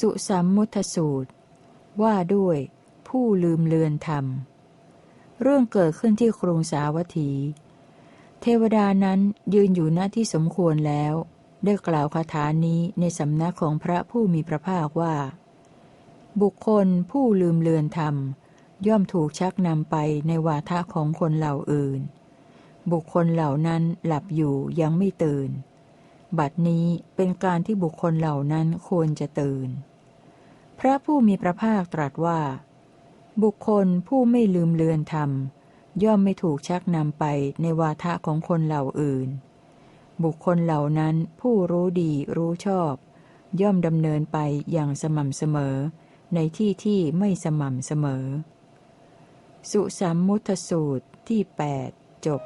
สุสัมมุทสูตร ว่าด้วย ผู้ลืมเลือนธรรม เรื่องเกิดขึ้นที่กรุงสาวัตถี เทวดานั้นยืนอยู่ณที่สมควรแล้ว ได้กล่าวคาถานี้ในสำนักของพระผู้มีพระภาคว่า บุคคลผู้ลืมเลือนธรรม ย่อมถูกชักนำไปในวาทะของคนเหล่าอื่น บุคคลเหล่านั้นหลับอยู่ยังไม่ตื่น บัดนี้เป็นการที่บุคคลเหล่านั้นควรจะตื่น พระผู้มีพระภาคตรัสว่า บุคคลผู้ไม่ลืมเลือนธรรม ย่อมไม่ถูกชักนำไปในวาทะของคนเหล่าอื่น บุคคลเหล่านั้นผู้รู้ดีรู้ชอบ ย่อมดำเนินไปอย่างสม่ำเสมอ ในที่ที่ไม่สม่ำเสมอ สุสัมมุทสูตรที่ 8 จบ